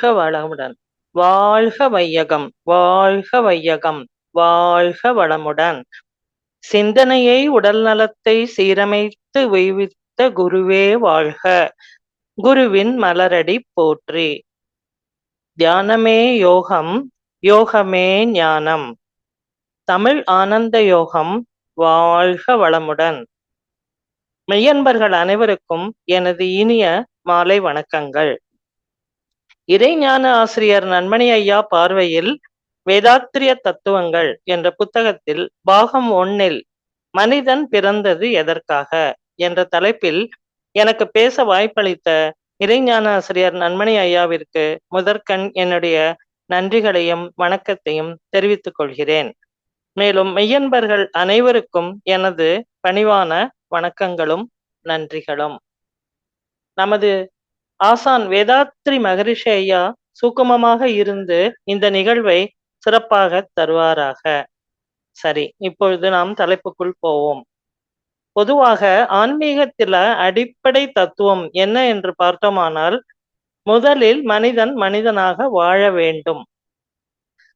வாழ்க வளமுடன் வாழ்க வையகம் வாழ்க வையகம் வாழ்க வளமுடன். சிந்தனையை உடல் நலத்தை சீரமைத்து உய்வித்த குருவே வாழ்க. குருவின் மலரடி போற்றி. தியானமே யோகம் யோகமே ஞானம். தமிழ் ஆனந்த யோகம் வாழ்க வளமுடன். மெய்யன்பர்கள் அனைவருக்கும் எனது இனிய மாலை வணக்கங்கள். இறைஞான ஆசிரியர் நன்மணி ஐயா பார்வையில் வேதாத்திரிய தத்துவங்கள் என்ற புத்தகத்தில் பாகம் ஒன்னில் மனிதன் பிறந்தது எதற்காக என்ற தலைப்பில் எனக்கு பேச வாய்ப்பளித்த இறைஞான ஆசிரியர் நன்மணி ஐயாவிற்கு முதற்கண் என்னுடைய நன்றிகளையும் வணக்கத்தையும் தெரிவித்துக் கொள்கிறேன். மேலும் மெய்யன்பர்கள் அனைவருக்கும் எனது பணிவான வணக்கங்களும் நன்றிகளும். நமது ஆசான் வேதாத்ரி மகரிஷி ஐயா சூக்குமமாக இருந்து இந்த நிகழ்வை சிறப்பாக தருவாராக. சரி இப்பொழுது நாம் தலைப்புக்குள் போவோம். பொதுவாக ஆன்மீகத்தில அடிப்படை தத்துவம் என்ன என்று பார்த்தோமானால் முதலில் மனிதன் மனிதனாக வாழ வேண்டும்.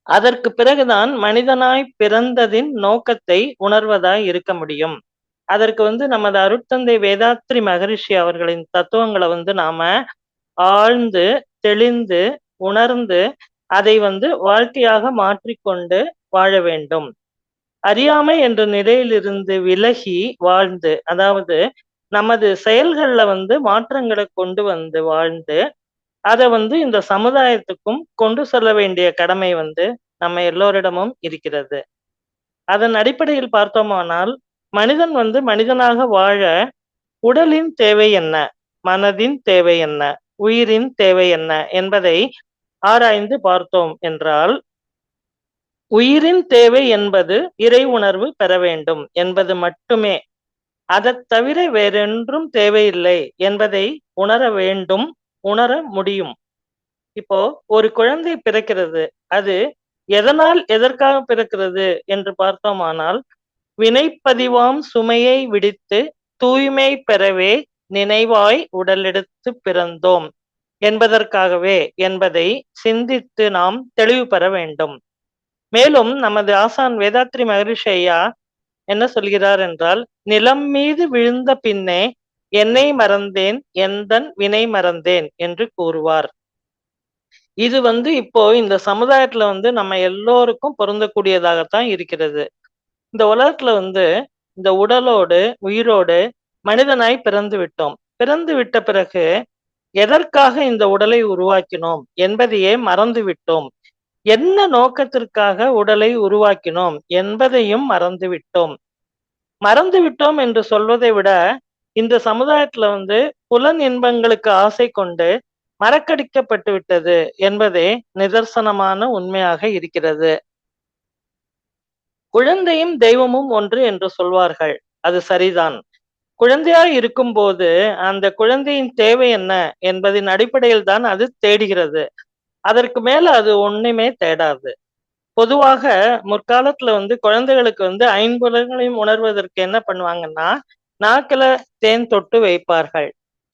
அதற்கு பிறகுதான் மனிதனாய் பிறந்ததின் நோக்கத்தை உணர்வதாய் இருக்க முடியும். அதற்கு வந்து நமது அருட்தந்தை வேதாத்ரி மகரிஷி அவர்களின் தத்துவங்களை வந்து நாம ஆழ்ந்து தெளிந்து உணர்ந்து அதை வந்து வாழ்க்கையாக மாற்றிக்கொண்டு வாழ வேண்டும். அறியாமை என்ற நிலையிலிருந்து விலகி வாழ்ந்து அதாவது நமது செயல்கள்ல வந்து மாற்றங்களை கொண்டு வந்து வாழ்ந்து அதை வந்து இந்த சமுதாயத்துக்கும் கொண்டு செல்ல வேண்டிய கடமை வந்து நம்ம எல்லோரிடமும் இருக்கிறது. அதன் அடிப்படையில் பார்த்தோமானால் மனிதன் வந்து மனிதனாக வாழ உடலின் தேவை என்ன? மனதின் தேவை என்ன? உயிரின் தேவை என்ன? என்பதை ஆராய்ந்து பார்த்தோம் என்றால் உயிரின் தேவை என்பது இறை உணர்வு பெற வேண்டும் என்பது மட்டுமே. அதை தவிர வேறென்றும் தேவையில்லை என்பதை உணர வேண்டும் உணர முடியும். இப்போ ஒரு குழந்தை பிறக்கிறது. அது எதனால் எதற்காக பிறக்கிறது என்று பார்த்தோமானால் வினைப்பதிவாம் சுமையை விடுத்து தூய்மை பெறவே நினைவாய் உடலெடுத்து பிறந்தோம் என்பதற்காகவே என்பதை சிந்தித்து நாம் தெளிவு பெற வேண்டும். மேலும் நமது ஆசான் வேதாத்ரி மகரிஷி ஐயா என்ன சொல்கிறார் என்றால் நிலம் மீது விழுந்த பின்னே என்னை மறந்தேன் எந்தன் வினை மறந்தேன் என்று கூறுவார். இது வந்து இப்போ இந்த சமுதாயத்துல வந்து நம்ம எல்லோருக்கும் பொருந்தக்கூடியதாகத்தான் இருக்கிறது. இந்த உலகத்துல வந்து இந்த உடலோடு உயிரோடு மனிதனாய் பிறந்து விட்டோம். பிறந்து விட்ட பிறகு எதற்காக இந்த உடலை உருவாக்கினோம் என்பதையே மறந்து விட்டோம். என்ன நோக்கத்திற்காக உடலை உருவாக்கினோம் என்பதையும் மறந்து விட்டோம். மறந்து விட்டோம் என்று சொல்வதை விட இந்த சமுதாயத்துல வந்து புலன் இன்பங்களுக்கு ஆசை கொண்டு மறக்கடிக்கப்பட்டு விட்டது என்பதே நிதர்சனமான உண்மையாக இருக்கிறது. குழந்தையும் தெய்வமும் ஒன்று என்று சொல்வார்கள். அது சரிதான். குழந்தையாய் இருக்கும்போது அந்த குழந்தையின் தேவை என்ன என்பதின் அடிப்படையில் தான் அது தேடுகிறது. அதற்கு மேல அது ஒண்ணுமே தேடாது. பொதுவாக முற்காலத்துல வந்து குழந்தைகளுக்கு வந்து ஐம்புலங்களையும் உணர்வதற்கு என்ன பண்ணுவாங்கன்னா நாக்கில தேன் தொட்டு வைப்பார்கள்.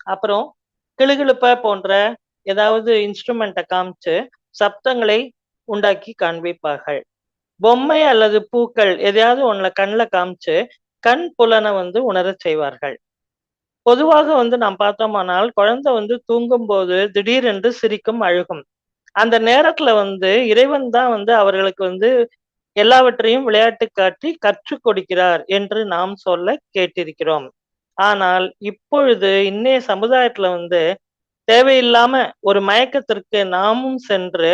அப்புறம் கிளுகிழுப்ப போன்ற ஏதாவது இன்ஸ்ட்ருமெண்ட்டை காமிச்சு சப்தங்களை உண்டாக்கி காண்பிப்பார்கள். பொம்மை அல்லது பூக்கள் எதையாவது உன்னை கண்ணில் காமிச்சு கண் புலனை வந்து உணரச் செய்வார்கள். பொதுவாக வந்து நாம் பார்த்தோமானால் குழந்தை வந்து தூங்கும் போது திடீரென்று சிரிக்கும் அழுகும். அந்த நேரத்துல வந்து இறைவன் தான் வந்து அவர்களுக்கு வந்து எல்லாவற்றையும் விளையாட்டு காட்டி கற்றுக் கொடுக்கிறார் என்று நாம் சொல்ல கேட்டிருக்கிறோம். ஆனால் இப்பொழுது இன்னைய சமுதாயத்துல வந்து தேவையில்லாம ஒரு மயக்கத்திற்கு நாமும் சென்று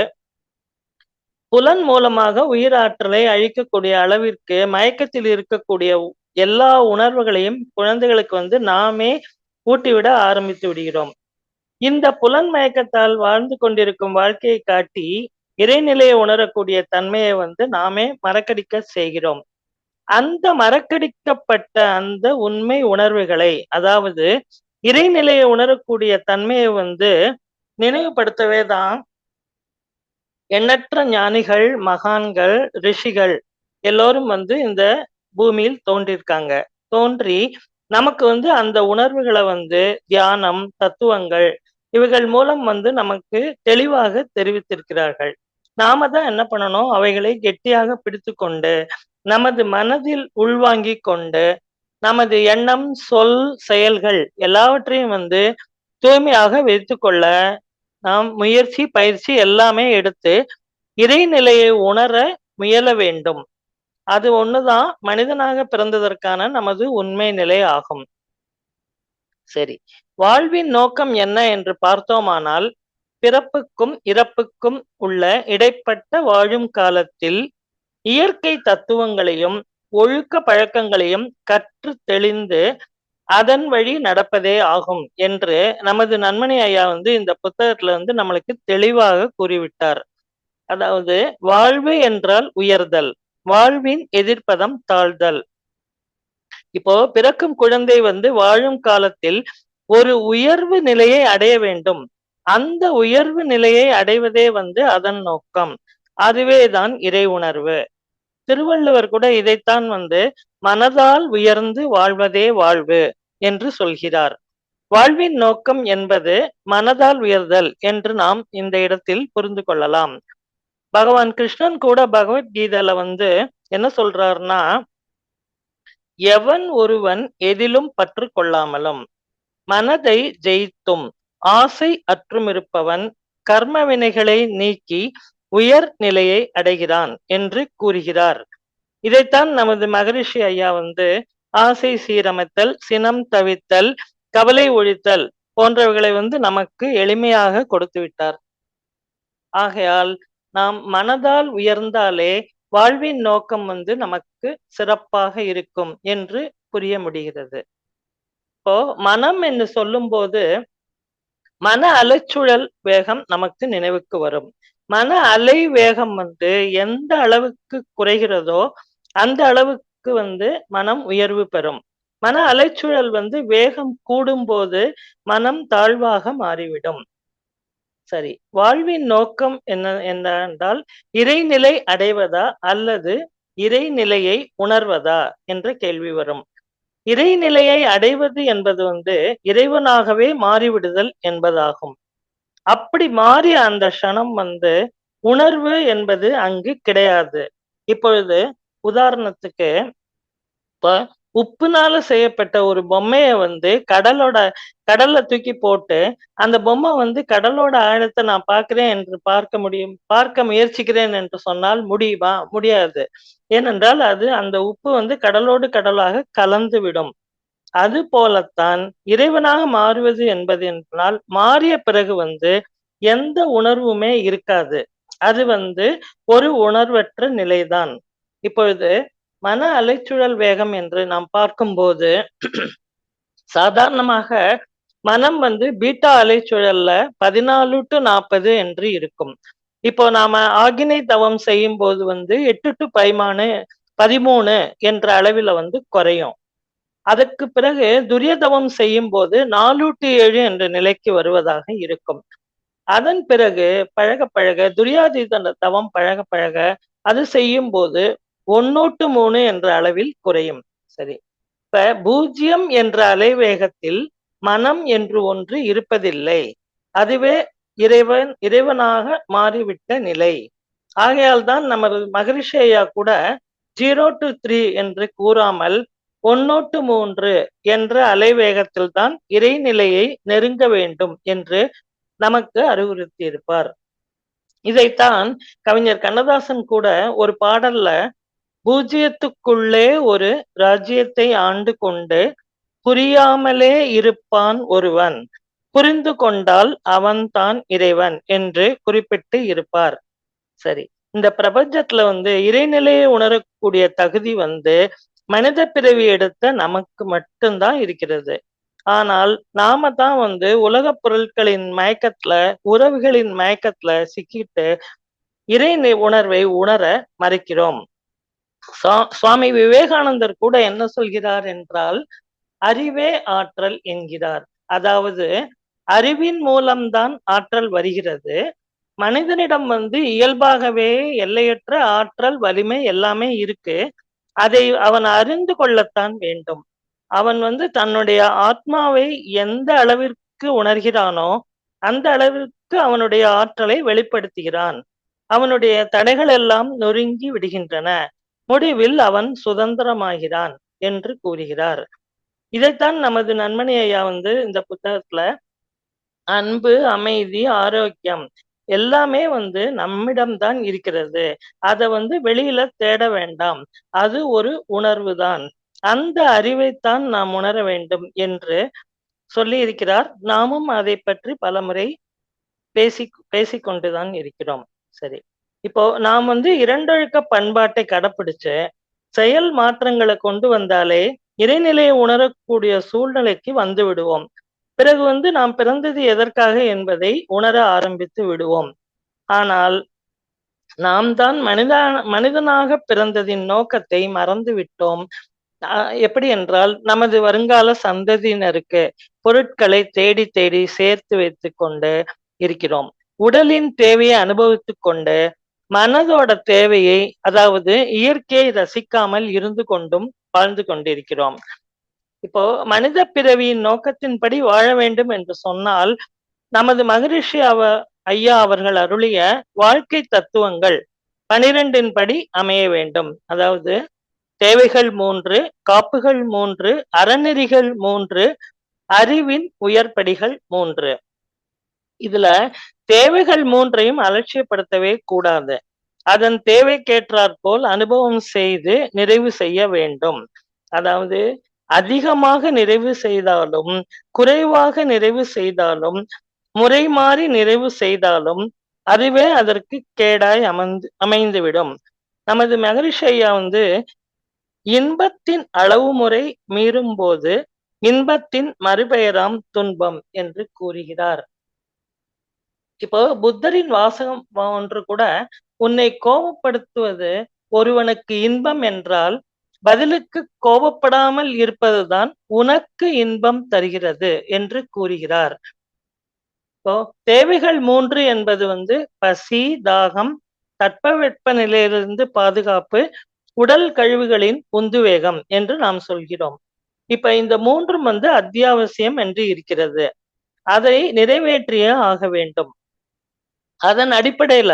புலன் மூலமாக உயிராற்றலை அழிக்கக்கூடிய அளவிற்கு மயக்கத்தில் இருக்கக்கூடிய எல்லா உணர்வுகளையும் குழந்தைகளுக்கு வந்து நாமே ஊட்டிவிட ஆரம்பித்து விடுகிறோம். இந்த புலன் மயக்கத்தால் வாழ்ந்து கொண்டிருக்கும் வாழ்க்கையை காட்டி இறைநிலையை உணரக்கூடிய தன்மையை வந்து நாமே மறக்கடிக்க செய்கிறோம். அந்த மறக்கடிக்கப்பட்ட அந்த உண்மை உணர்வுகளை அதாவது இறைநிலையை உணரக்கூடிய தன்மையை வந்து நினைவுபடுத்தவே தான் எண்ணற்ற ஞானிகள் மகான்கள் ரிஷிகள் எல்லோரும் வந்து இந்த பூமியில் தோன்றியிருக்காங்க தோன்றி நமக்கு வந்து அந்த உணர்வுகளை வந்து தியானம் தத்துவங்கள் இவைகள் மூலம் வந்து நமக்கு தெளிவாக தெரிவித்திருக்கிறார்கள். நாம தான் என்ன பண்ணணும்? அவைகளை கெட்டியாக பிடித்து கொண்டு நமது மனதில் உள்வாங்கி கொண்டு நமது எண்ணம் சொல் செயல்கள் எல்லாவற்றையும் வந்து தூய்மையாக வைத்துக்கொள்ள நாம் முயற்சி பயிற்சி எல்லாமே எடுத்து இறைநிலையை உணர முயல வேண்டும். அது ஒண்ணுதான் மனிதனாக பிறந்ததற்கான நமது உண்மை நிலை ஆகும். சரி வாழ்வின் நோக்கம் என்ன என்று பார்த்தோமானால் பிறப்புக்கும் இறப்புக்கும் உள்ள இடைப்பட்ட வாழும் காலத்தில் இயற்கை தத்துவங்களையும் ஒழுக்க பழக்கங்களையும் கற்று தெளிந்து அதன் வழி நடப்பதே ஆகும் என்று நமது நன்மணி ஐயா வந்து இந்த புத்தகத்துல வந்து நம்மளுக்கு தெளிவாக கூறிவிட்டார். அதாவது வாழ்வு என்றால் உயர்தல் வாழ்வின் எதிர்ப்பதம் தாழ்தல். இப்போ பிறக்கும் குழந்தை வந்து வாழும் காலத்தில் ஒரு உயர்வு நிலையை அடைய வேண்டும். அந்த உயர்வு நிலையை அடைவதே வந்து அதன் நோக்கம். அதுவே தான் இறை உணர்வு. திருவள்ளுவர் கூட இதைத்தான் வந்து மனதால் உயர்ந்து வாழ்வதே வாழ்வு என்று சொல்கிறார். வாழ்வின் நோக்கம் என்பது மனதால் உயர்தல் என்று நாம் இந்த இடத்தில் புரிந்து கொள்ளலாம். பகவான் கிருஷ்ணன் கூட பகவத்கீதையில வந்து என்ன சொல்றாருன்னா எவன் ஒருவன் எதிலும் பற்று கொள்ளாமலும் மனதை ஜெயித்தும் ஆசை அற்றுமிருப்பவன் கர்ம வினைகளை நீக்கி உயர் நிலையை அடைகிறான் என்று கூறுகிறார். இதைத்தான் நமது மகரிஷி ஐயா வந்து ஆசை சீரமைத்தல் சினம் தவித்தல் கவலை ஒழித்தல் போன்றவைகளை வந்து நமக்கு எளிமையாக கொடுத்து விட்டார். ஆகையால் நாம் மனதால் உயர்ந்தாலே வாழ்வின் நோக்கம் வந்து நமக்கு சிறப்பாக இருக்கும் என்று புரிய முடிகிறது. இப்போ மனம் என்று சொல்லும் போது மன அலைச்சுழல் வேகம் நமக்கு நினைவுக்கு வரும். மன அலை வேகம் வந்து எந்த அளவுக்கு குறைகிறதோ அந்த அளவுக்கு வந்து மனம் உயர்வு பெறும். மன அலைச்சுழல் வந்து வேகம் கூடும் போது மனம் தாழ்வாக மாறிவிடும். சரி வாழ்வின் நோக்கம் என்ன என்னென்றால் இறைநிலை அடைவதா அல்லது இறைநிலையை உணர்வதா என்ற கேள்வி வரும். இறைநிலையை அடைவது என்பது வந்து இறைவனாகவே மாறிவிடுதல் என்பதாகும். அப்படி மாறிய அந்த க்ஷணம் வந்து உணர்வு என்பது அங்கு கிடையாது. இப்பொழுது உதாரணத்துக்கு இப்போ உப்புனால செய்யப்பட்ட ஒரு பொம்மைய வந்து கடலோட கடல்ல தூக்கி போட்டு அந்த பொம்மை வந்து கடலோட ஆழத்தை நான் பார்க்கிறேன் என்று பார்க்க முடியும் பார்க்க முயற்சிக்கிறேன் என்று சொன்னால் முடியுமா? முடியாது. ஏனென்றால் அது அந்த உப்பு வந்து கடலோடு கடலாக கலந்து விடும் அது போலத்தான் இறைவனாக மாறுவது என்பது என்றால் மாறிய பிறகு வந்து எந்த உணர்வுமே இருக்காது. அது வந்து ஒரு உணர்வற்ற நிலைதான். இப்பொழுது மன அலைச்சுழல் வேகம் என்று நாம் பார்க்கும்போது சாதாரணமாக மனம் வந்து பீட்டா அலைச்சுழல்ல பதினாலு டு நாற்பது என்று இருக்கும். இப்போ நாம ஆகினை தவம் செய்யும் போது வந்து எட்டு டு பைமானு பதிமூணு என்ற அளவில் வந்து குறையும். அதற்கு பிறகு துரியதவம் செய்யும் போது நானூற்றி ஏழு என்ற நிலைக்கு வருவதாக இருக்கும். அதன் பிறகு பழக பழக துரியாதீத தவம் பழக பழக அது செய்யும் போது ஒன்னூட்டு மூணு என்ற அளவில் குறையும். சரி. இப்ப பூஜ்ஜியம் என்ற அலைவேகத்தில் மனம் என்று ஒன்று இருப்பதில்லை. அதுவே இறைவன் இறைவனாக மாறிவிட்ட நிலை. ஆகையால் தான் நமது மகரிஷேயா கூட ஜீரோ டு த்ரீ என்று கூறாமல் ஒன்னோட்டு மூன்று என்ற அலைவேகத்தில் தான் இறைநிலையை நெருங்க வேண்டும் என்று நமக்கு அறிவுறுத்தி இருப்பார் இதைத்தான் கவிஞர் கண்ணதாசன் கூட ஒரு பாடல்ல பூஜ்ஜியத்துக்குள்ளே ஒரு ராஜ்யத்தை ஆண்டு கொண்டு புரியாமலே இருப்பான் ஒருவன் புரிந்து கொண்டால் அவன்தான் இறைவன் என்று குறிப்பிட்டு இருப்பார். சரி இந்த பிரபஞ்சத்துல வந்து இறைநிலையை உணரக்கூடிய தகுதி வந்து மனித பிறவி எடுத்த நமக்கு மட்டும்தான் இருக்கிறது. ஆனால் நாம தான் வந்து உலக பொருட்களின் மயக்கத்துல உறவுகளின் மயக்கத்துல சிக்கிட்டு இறை உணர்வை உணர மறைக்கிறோம். சுவாமி விவேகானந்தர் கூட என்ன சொல்கிறார் என்றால் அறிவே ஆற்றல் என்கிறார். அதாவது அறிவின் மூலம்தான் ஆற்றல் வருகிறது. மனிதனிடம் வந்து இயல்பாகவே எல்லையற்ற ஆற்றல் வலிமை எல்லாமே இருக்கு. அதை அவன் அறிந்து கொள்ளத்தான் வேண்டும். அவன் வந்து தன்னுடைய ஆத்மாவை எந்த அளவிற்கு உணர்கிறானோ அந்த அளவிற்கு அவனுடைய ஆற்றலை வெளிப்படுத்துகிறான். அவனுடைய தடைகள் எல்லாம் நொறுங்கி விடுகின்றன. முடிவில் அவன் சுதந்திரமாகிறான் என்று கூறுகிறார். இதைத்தான் நமது நண்பனி ஐயா வந்து இந்த புத்தகத்துல அன்பு அமைதி ஆரோக்கியம் எல்லாமே வந்து நம்மிடம்தான் இருக்கிறது. அதை வந்து வெளியில தேட வேண்டாம். அது ஒரு உணர்வு தான் அந்த அறிவைத்தான் நாம் உணர வேண்டும் என்று சொல்லி இருக்கிறார் நாமும் அதை பற்றி பலமுறை பேசி பேசிக்கொண்டுதான் இருக்கிறோம். சரி. இப்போ நாம் வந்து இரண்டொழுக்க பண்பாட்டை கடைப்பிடிச்சு செயல் மாற்றங்களை கொண்டு வந்தாலே இறைநிலையை உணரக்கூடிய சூழ்நிலைக்கு வந்து விடுவோம். பிறகு வந்து நாம் பிறந்தது எதற்காக என்பதை உணர ஆரம்பித்து விடுவோம். ஆனால் நாம் தான் மனித மனிதனாக பிறந்ததின் நோக்கத்தை மறந்து விட்டோம். எப்படி என்றால் நமது வருங்கால சந்ததியினருக்கு பொருட்களை தேடி தேடி சேர்த்து வைத்து கொண்டு இருக்கிறோம். உடலின் தேவையை அனுபவித்து கொண்டு மனதோட தேவையை அதாவது இயற்கையை ரசிக்காமல் இருந்து கொண்டும் வாழ்ந்து கொண்டிருக்கிறோம். இப்போ மனித பிறவியின் நோக்கத்தின்படி வாழ வேண்டும் என்று சொன்னால் நமது மகரிஷி அவ ஐயா அவர்கள் அருளிய வாழ்க்கை தத்துவங்கள் பனிரெண்டின் படி அமைய வேண்டும். அதாவது தேவைகள் மூன்று காப்புகள் மூன்று அறநெறிகள் மூன்று அறிவின் உயர்படிகள் மூன்று. இதுல தேவைகள் மூன்றையும் அலட்சியப்படுத்தவே கூடாது. அதன் தேவைக்கேற்றாற் போல் அனுபவம் செய்து நிறைவு செய்ய வேண்டும். அதாவது அதிகமாக நிறைவு செய்தாலும் குறைவாக நிறைவு செய்தாலும் முறை மாறி நிறைவு செய்தாலும் அதுவே அதற்கு கேடாய் அமர்ந்து அமைந்துவிடும். நமது மகரிஷி ஐயா வந்து இன்பத்தின் அளவு முறை மீறும் போது இன்பத்தின் மறுபெயராம் துன்பம் என்று கூறுகிறார். இப்போ புத்தரின் வாசகம் ஒன்று கூட உன்னை கோபப்படுத்துவது ஒருவனுக்கு இன்பம் என்றால் பதிலுக்கு கோபப்படாமல் இருப்பதுதான் உனக்கு இன்பம் தருகிறது என்று கூறுகிறார். இப்போ தேவைகள் மூன்று என்பது வந்து பசி தாகம் தட்பவெட்ப நிலையிலிருந்து பாதுகாப்பு உடல் கழிவுகளின் உந்துவேகம் என்று நாம் சொல்கிறோம். இப்ப இந்த மூன்றும் வந்து அத்தியாவசியம் என்று இருக்கிறது. அதை நிறைவேற்றியே ஆக வேண்டும். அதன் அடிப்படையில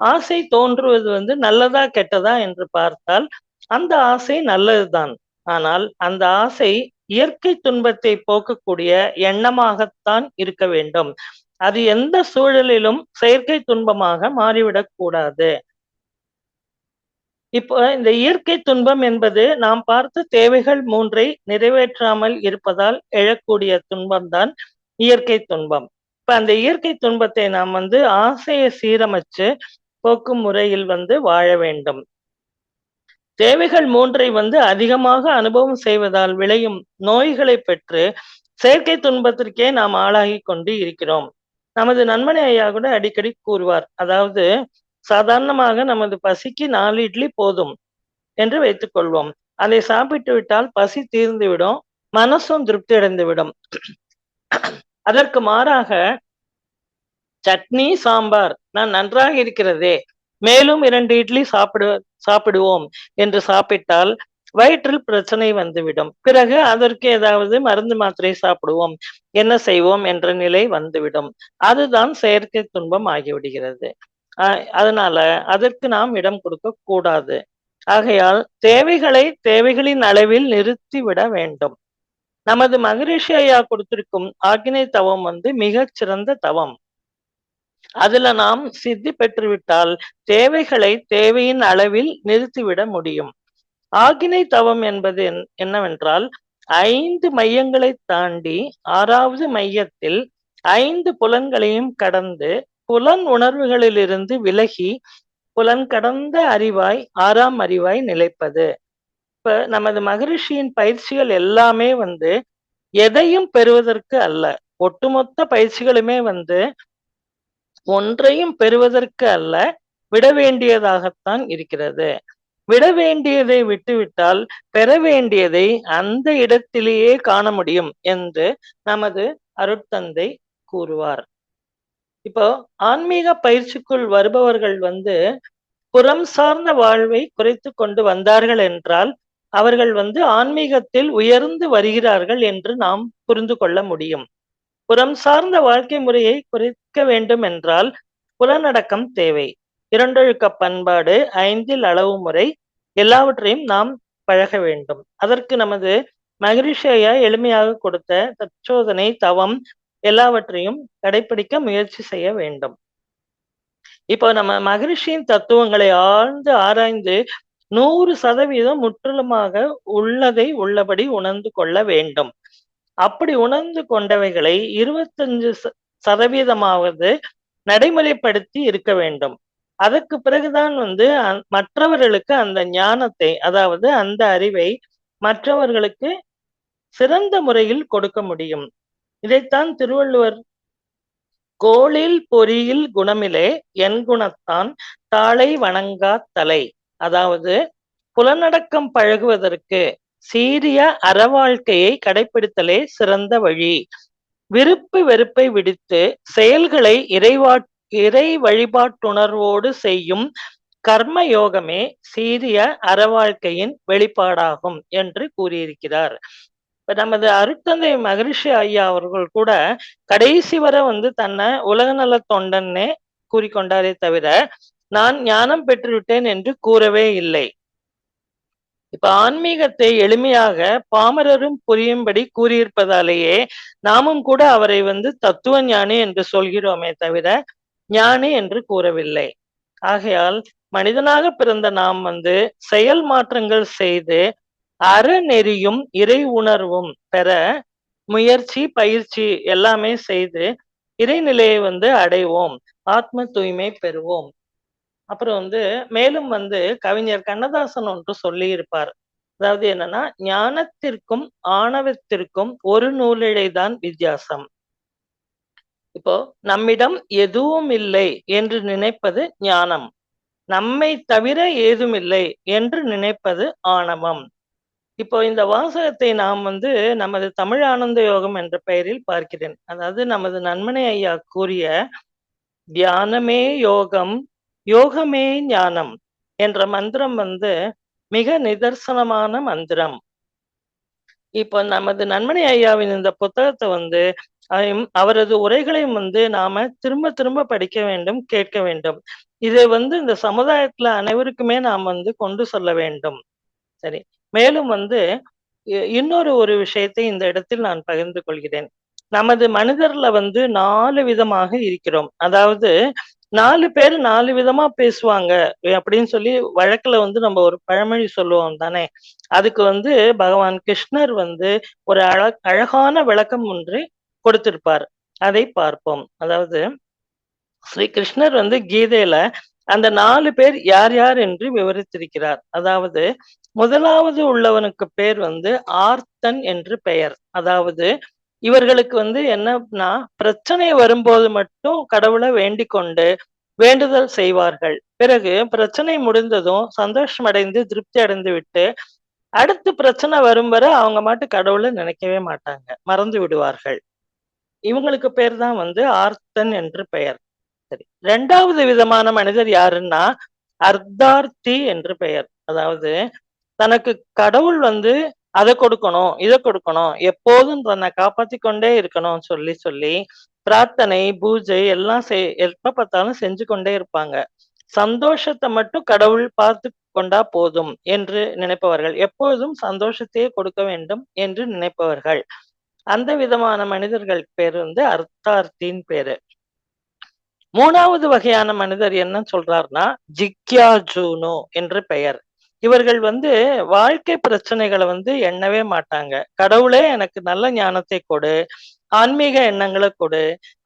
ஆசை தோன்றுவது வந்து நல்லதா கெட்டதா என்று பார்த்தால் அந்த ஆசை நல்லதுதான். ஆனால் அந்த ஆசை இயற்கை துன்பத்தை போக்கக்கூடிய எண்ணமாகத்தான் இருக்க வேண்டும். அது எந்த சூழலிலும் செயற்கை துன்பமாக மாறிவிடக் கூடாது. இப்போ இந்த இயற்கை துன்பம் என்பது நாம் பார்த்த தேவைகள் மூன்றை நிறைவேற்றாமல் இருப்பதால் எழக்கூடிய துன்பம்தான் இயற்கை துன்பம். இப்ப அந்த இயற்கை துன்பத்தை நாம் வந்து ஆசையை சீரமைச்சு போக்கும் முறையில் வந்து வாழ வேண்டும். தேவைகள் மூன்றை வந்து அதிகமாக அனுபவம் செய்வதால் விளையும் நோய்களை பெற்று செயற்கை துன்பத்திற்கே நாம் ஆளாகி கொண்டு இருக்கிறோம். நமது நண்பனை ஐயா கூட அடிக்கடி கூறுவார். அதாவது சாதாரணமாக நமது பசிக்கு நாலு இட்லி போதும் என்று வைத்துக் கொள்வோம். அதை சாப்பிட்டு விட்டால் பசி தீர்ந்துவிடும் மனசும் திருப்தி அடைந்து விடும். அதற்கு மாறாக சட்னி சாம்பார் நான் நன்றாக இருக்கிறதே மேலும் இரண்டு இட்லி சாப்பிடு சாப்பிடுவோம் என்று சாப்பிட்டால் வயிற்றில் பிரச்சனை வந்துவிடும். பிறகு அதற்கு ஏதாவது மருந்து மாத்திரை சாப்பிடுவோம். என்ன செய்வோம் என்ற நிலை வந்துவிடும். அதுதான் செயற்கை துன்பம் ஆகிவிடுகிறது. அதனால அதற்கு நாம் இடம் கொடுக்க கூடாது. ஆகையால் தேவைகளை தேவைகளின் அளவில் நிறுத்திவிட வேண்டும். நமது மகரிஷி ஐயா கொடுத்திருக்கும் ஆக்கினை தவம் வந்து மிகச் சிறந்த தவம். அதுல நாம் சித்தி பெற்றுவிட்டால் தேவைகளை தேவையின் அளவில் நிறுத்திவிட முடியும். ஆகினை தவம் என்பது என்னவென்றால் ஐந்து மையங்களை தாண்டி ஆறாவது மையத்தில் ஐந்து புலன்களையும் கடந்து புலன் உணர்வுகளிலிருந்து விலகி புலன் கடந்த அறிவாய் ஆறாம் அறிவாய் நிலைப்பது. இப்ப நமது மகரிஷியின் பயிற்சிகள் எல்லாமே வந்து எதையும் பெறுவதற்கு அல்ல. ஒட்டுமொத்த பயிற்சிகளுமே வந்து ஒன்றையும் பெறுவதற்கு அல்ல விட வேண்டியதாகத்தான் இருக்கிறது. விட வேண்டியதை விட்டுவிட்டால் பெற வேண்டியதை அந்த இடத்திலேயே காண முடியும் என்று நமது அருட்தந்தை கூறுவார். இப்போ ஆன்மீக பயிற்சிக்குள் வருபவர்கள் வந்து புறம் சார்ந்த வாழ்வை குறைத்து கொண்டு வந்தார்கள் என்றால் அவர்கள் வந்து ஆன்மீகத்தில் உயர்ந்து வருகிறார்கள் என்று நாம் புரிந்து கொள்ள முடியும். புறம் சார்ந்த வாழ்க்கை முறையை குறைக்க வேண்டும் என்றால் புலனடக்கம் தேவை. இரண்டொழுக்க பண்பாடு ஐந்தில் அளவு முறை எல்லாவற்றையும் நாம் பழக வேண்டும். அதற்கு நமது மகிழ்ச்சியா எளிமையாக கொடுத்த தற்சோதனை தவம் எல்லாவற்றையும் கடைபிடிக்க முயற்சி செய்ய வேண்டும். இப்போ நம்ம மகிழ்ச்சியின் தத்துவங்களை ஆழ்ந்து ஆராய்ந்து நூறு சதவீதம் முற்றிலுமாக உள்ளதை உள்ளபடி உணர்ந்து கொள்ள வேண்டும். அப்படி உணர்ந்து கொண்டவைகளை இருபத்தஞ்சு சதவீதமாவது நடைமுறைப்படுத்தி இருக்க வேண்டும். அதற்கு பிறகுதான் வந்து மற்றவர்களுக்கு அந்த ஞானத்தை அதாவது அந்த அறிவை மற்றவர்களுக்கு சிறந்த முறையில் கொடுக்க முடியும். இதைத்தான் திருவள்ளுவர் கோளில் பொறியில் குணமிலே என் குணத்தான் தாளை வணங்கா தலை. அதாவது புலனடக்கம் பழகுவதற்கு சீரிய அறவாழ்க்கையை கடைபிடித்தலே சிறந்த வழி. விருப்பு வெறுப்பை விடுத்து செயல்களை இறைவா இறை வழிபாட்டுணர்வோடு செய்யும் கர்ம யோகமே சீரிய அறவாழ்க்கையின் வெளிப்பாடாகும் என்று கூறியிருக்கிறார். இப்ப நமது அருட்தந்தை மகரிஷி ஐயா அவர்கள் கூட கடைசி வரை வந்து தன்னை உலக நல தொண்டன்னே கூறிக்கொண்டாரே தவிர நான் ஞானம் பெற்றுவிட்டேன் என்று கூறவே இல்லை. இப்ப ஆன்மீகத்தை எளிமையாக பாமரரும் புரியும்படி கூறியிருப்பதாலேயே நாமும் கூட அவரை வந்து தத்துவ ஞானி என்று சொல்கிறோமே தவிர ஞானி என்று கூறவில்லை. ஆகையால் மனிதனாக பிறந்த நாம் வந்து செயல் மாற்றங்கள் செய்து அறநெறியும் இறை உணர்வும் பெற முயற்சி பயிற்சி எல்லாமே செய்து இறைநிலையை வந்து அடைவோம். ஆத்ம தூய்மை பெறுவோம். அப்புறம் வந்து மேலும் வந்து கவிஞர் கண்ணதாசன் ஒன்று சொல்லி இருப்பார் அதாவது என்னன்னா ஞானத்திற்கும் ஆணவத்திற்கும் ஒரு நூலிழைதான் வித்தியாசம். இப்போ நம்மிடம் எதுவும் இல்லை என்று நினைப்பது ஞானம். நம்மை தவிர ஏதும் இல்லை என்று நினைப்பது ஆணவம். இப்போ இந்த வாசகத்தை நாம் வந்து நமது தமிழ் ஆனந்த யோகம் என்ற பெயரில் பார்க்கிறேன். அதாவது நமது நன்மனை ஐயா கூறிய தியானமே யோகம் யோகமே ஞானம் என்ற மந்திரம் வந்து மிக நிதர்சனமான மந்திரம். இப்போ நமது நன்மணி ஐயாவின் இந்த புத்தகத்தை வந்து அவரது உரைகளையும் வந்து நாம திரும்ப திரும்ப படிக்க வேண்டும் கேட்க வேண்டும். இதை வந்து இந்த சமுதாயத்துல அனைவருக்குமே நாம் வந்து கொண்டு சொல்ல வேண்டும். சரி மேலும் வந்து இன்னொரு ஒரு விஷயத்தை இந்த இடத்தில் நான் பகிர்ந்து கொள்கிறேன். நமது மனிதர்ல வந்து நாலு விதமாக இருக்கிறோம். அதாவது நாலு பேர் நாலு விதமா பேசுவாங்க. அப்படின்னு சொல்லி வழக்குல வந்து நம்ம ஒரு பழமொழி சொல்லுவோம் தானே? அதுக்கு வந்து பகவான் கிருஷ்ணர் வந்து ஒரு அழ அழகான விளக்கம் ஒன்று கொடுத்திருப்பார். அதை பார்ப்போம். அதாவது ஸ்ரீ கிருஷ்ணர் வந்து கீதையில அந்த நாலு பேர் யார் யார் என்று விவரித்திருக்கிறார். அதாவது முதலாவது உள்ளவனுக்கு பேர் வந்து ஆர்த்தன் என்று பெயர். அதாவது இவர்களுக்கு வந்து என்னன்னா பிரச்சனை வரும்போது மட்டும் கடவுளை வேண்டிக் கொண்டு வேண்டுதல் செய்வார்கள். பிறகு பிரச்சனை முடிந்ததும் சந்தோஷம் அடைந்து திருப்தி அடைந்து விட்டு அடுத்து பிரச்சனை வரும் வரை அவங்க மாட்டு கடவுளை நினைக்கவே மாட்டாங்க. மறந்து விடுவார்கள். இவங்களுக்கு பேர் தான் வந்து ஆர்த்தன் என்று பெயர். சரி. ரெண்டாவது விதமான மனிதர் யாருன்னா அர்த்தார்த்தி என்று பெயர். அதாவது தனக்கு கடவுள் வந்து அதை கொடுக்கணும் இதை கொடுக்கணும் எப்போதும் தன்னை காப்பாத்தி கொண்டே இருக்கணும் சொல்லி சொல்லி பிரார்த்தனை பூஜை எல்லாம் செய் எப்ப பார்த்தாலும் செஞ்சு கொண்டே இருப்பாங்க. சந்தோஷத்தை மட்டும் கடவுள் பார்த்து கொண்டா போதும் என்று நினைப்பவர்கள் எப்பொழுதும் சந்தோஷத்தையே கொடுக்க வேண்டும் என்று நினைப்பவர்கள். அந்த விதமான மனிதர்கள் பேர் வந்து அர்த்தார்த்தின் பேரு. மூணாவது வகையான மனிதர் என்ன சொல்றாருன்னா ஜிக்யா ஜூனோ என்று பெயர். இவர்கள் வந்து வாழ்க்கை பிரச்சனைகளை வந்து எண்ணவே மாட்டாங்க. கடவுளே எனக்கு நல்ல ஞானத்தை கொடு ஆன்மீக எண்ணங்களை கொடு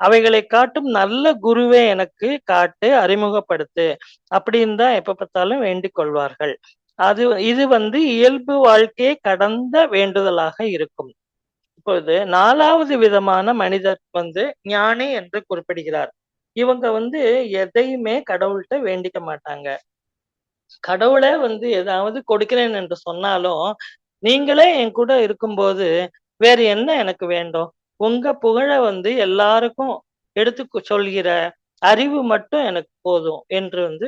அவைகளை காட்டும் நல்ல குருவே எனக்கு காட்டு அறிமுகப்படுத்து அப்படின்னு தான் எப்ப பார்த்தாலும் வேண்டிக் கொள்வார்கள். அது இது வந்து இயல்பு வாழ்க்கையை கடந்த வேண்டுதலாக இருக்கும். இப்போது நாலாவது விதமான மனிதர் வந்து ஞானி என்று குறிப்பிடுகிறார். இவங்க வந்து எதையுமே கடவுள்கிட்ட வேண்டிக்க மாட்டாங்க. கடவுளே வந்து ஏதாவது கொடுக்கிறேன் என்று சொன்னாலும் நீங்களே என் கூட இருக்கும்போது வேற என்ன எனக்கு வேண்டும்? உங்க புகழ வந்து எல்லாருக்கும் எடுத்து சொல்கிற அறிவு மட்டும் எனக்கு போதும் என்று வந்து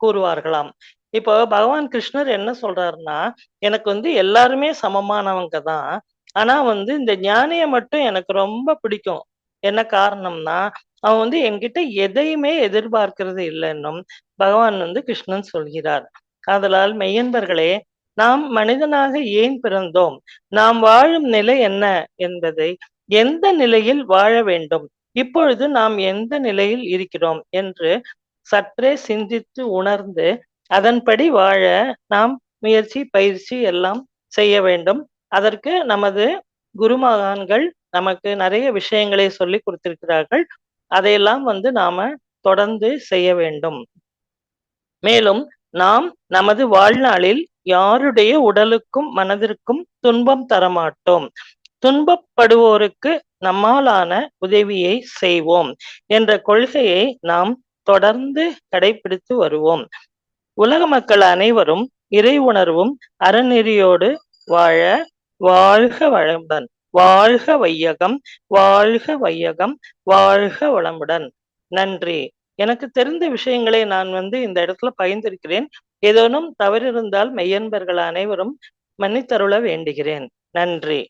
கூறுவார்களாம். இப்போ பகவான் கிருஷ்ணர் என்ன சொல்றாருன்னா எனக்கு வந்து எல்லாருமே சமமானவங்க தான். ஆனா வந்து இந்த ஞானிய மட்டும் எனக்கு ரொம்ப பிடிக்கும். என்ன காரணம்னா அவன் வந்து என்கிட்ட எதையுமே எதிர்பார்க்கறது இல்லைன்னும் பகவான் வந்து கிருஷ்ணன் சொல்கிறார். ஆதலால் மெய்யன்பர்களே நாம் மனிதனாக ஏன் பிறந்தோம்? நாம் வாழும் நிலை என்ன என்பதை எந்த நிலையில் வாழ வேண்டும்? இப்பொழுது நாம் எந்த நிலையில் இருக்கிறோம் என்று சற்றே சிந்தித்து உணர்ந்து அதன்படி வாழ நாம் முயற்சி பயிற்சி எல்லாம் செய்ய வேண்டும். அதற்கு நமது குருமகான்கள் நமக்கு நிறைய விஷயங்களை சொல்லி கொடுத்திருக்கிறார்கள். அதையெல்லாம் வந்து நாம தொடர்ந்து செய்ய வேண்டும். மேலும் நாம் நமது வாழ்நாளில் யாருடைய உடலுக்கும் மனதிற்கும் துன்பம் தரமாட்டோம். துன்பப்படுவோருக்கு நம்மாலான உதவியை செய்வோம் என்ற கொள்கையை நாம் தொடர்ந்து கடைபிடித்து வருவோம். உலக மக்கள் அனைவரும் இறை உணர்வும் அறநெறியோடு வாழ வாழ்க வளமுடன் வாழ்க வையகம் வாழ்க வையகம் வாழ்க வளமுடன். நன்றி. எனக்கு தெரிந்த விஷயங்களை நான் வந்து இந்த இடத்துல பகிர்ந்திருக்கிறேன். ஏதேனும் தவறிருந்தால் மெய்யன்பர்கள் அனைவரும் மன்னித்தருள வேண்டுகிறேன். நன்றி.